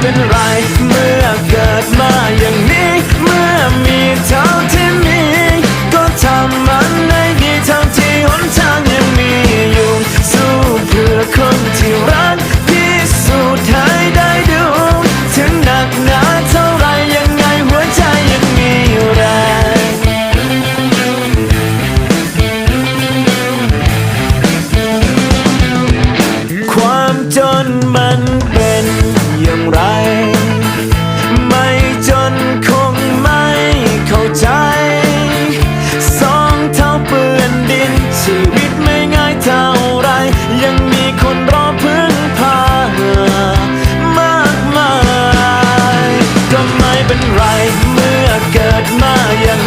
เป็นไร เมื่อเกิดมาอย่างนี้ เมื่อมีเท่าที่มี ก็ทำมันได้ดีทั้งที่หนทางยังมีอยู่ สู้เพื่อคนที่รักพิสูจน์ให้ได้ดู ถึงหนักหนาเท่าไรยังไงหัวใจยังมีแรงความจน เกิดมายัง